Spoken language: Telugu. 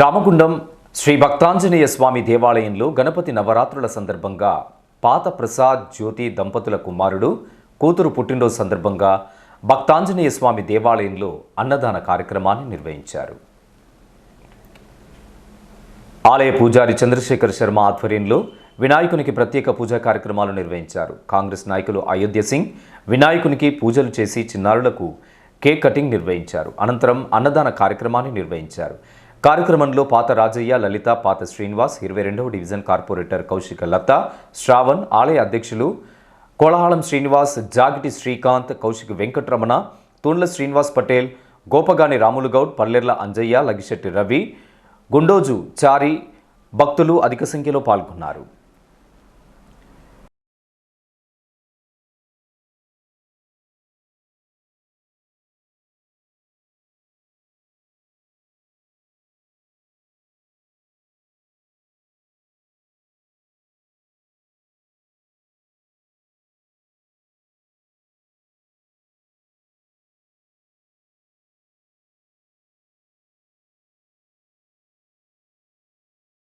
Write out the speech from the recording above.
రామగుండం శ్రీ భక్తాంజనేయ స్వామి దేవాలయంలో గణపతి నవరాత్రుల సందర్భంగా పాత ప్రసాద్ జ్యోతి దంపతుల కుమారుడు కూతురు పుట్టినరోజు సందర్భంగా భక్తాంజనేయ స్వామి దేవాలయంలో అన్నదాన కార్యక్రమాన్ని నిర్వహించారు. ఆలయ పూజారి చంద్రశేఖర్ శర్మ ఆధ్వర్యంలో వినాయకునికి ప్రత్యేక పూజా కార్యక్రమాలు నిర్వహించారు. కాంగ్రెస్ నాయకులు అయోధ్య సింగ్ వినాయకునికి పూజలు చేసి చిన్నారులకు కేక్ కటింగ్ నిర్వహించారు. అనంతరం అన్నదాన కార్యక్రమాన్ని నిర్వహించారు. కార్యక్రమంలో పాత రాజయ్య లలిత పాత శ్రీనివాస్ ఇరవై రెండవ డివిజన్ కార్పొరేటర్ కౌశిక లత శ్రావణ్ ఆలయ అధ్యక్షులు కోళహాళం శ్రీనివాస్ జాగిటి శ్రీకాంత్ కౌశిక్ వెంకటరమణ తూన్ల శ్రీనివాస్ పటేల్ గోపగాని రాములు గౌడ్ పల్లెర్ల అంజయ్య లగిశెట్టి రవి గుండోజు చారి భక్తులు అధిక సంఖ్యలో పాల్గొన్నారు.